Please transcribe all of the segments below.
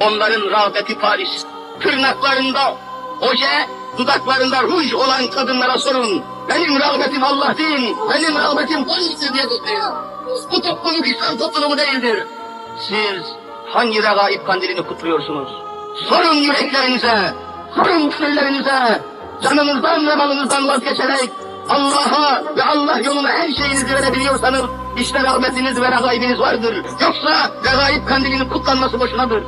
Onların rağbeti Paris. Tırnaklarında oje, dudaklarında ruj olan kadınlara sorun. Benim rağbetim Allah değil, benim rağbetim Paris'tir diye tutuyor. Bu topluluk İslam toplumu değildir. Siz hangi regaib kandilini kutluyorsunuz? Sorun yüreklerinize, sorun gönüllerinize, canınızdan ve malınızdan vazgeçerek Allah'a ve Allah yoluna her şeyinizi verebiliyorsanız işte rahmetiniz ve regaibiniz vardır. Yoksa regaib kandilinin kutlanması boşunadır.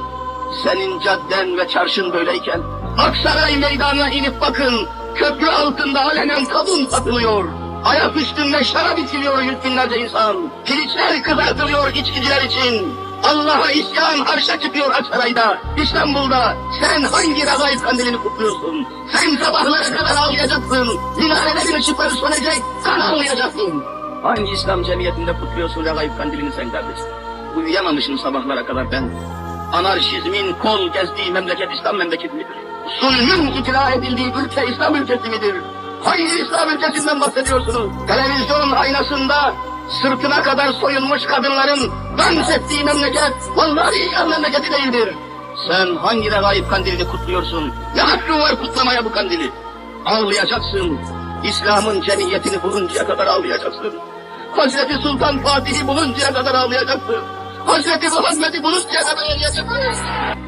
Senin cadden ve çarşın böyleyken Aksaray meydanına inip bakın köprü altında alenen kadın satılıyor. Ayak üstünde şarap içiliyor yüz binlerce insan. Piliçler kızartılıyor içkiciler için. Allah'a isyan harşa çıkıyor Aksaray'da, İstanbul'da. Sen hangi regaib kandilini kutluyorsun? Sen sabahlara kadar ağlayacaksın. Minarelerin ışıkları sönecek, kan ağlayacaksın. Hangi İslam cemiyetinde kutluyorsun regaib kandilini sen kardeşim? Uyuyamamışım sabahlara kadar ben. Anarşizmin kol gezdiği memleket İslam memleketi midir? Zulmün ikna edildiği ülke İslam ülkesi midir? Hangi İslam ülkesinden bahsediyorsunuz? Televizyon aynasında sırtına kadar soyulmuş kadınların dans ettiği memleket vallahi İslam memleketi değildir. Sen hangi regaib kandilini kutluyorsun? Ne hakkın var kutlamaya bu kandili? Ağlayacaksın. İslam'ın cemiyetini buluncaya kadar ağlayacaksın. Hazreti Sultan Fatih'i buluncaya kadar ağlayacaksın. Hazreti Muhammed'i buluncaya kadar ağlayacaksın.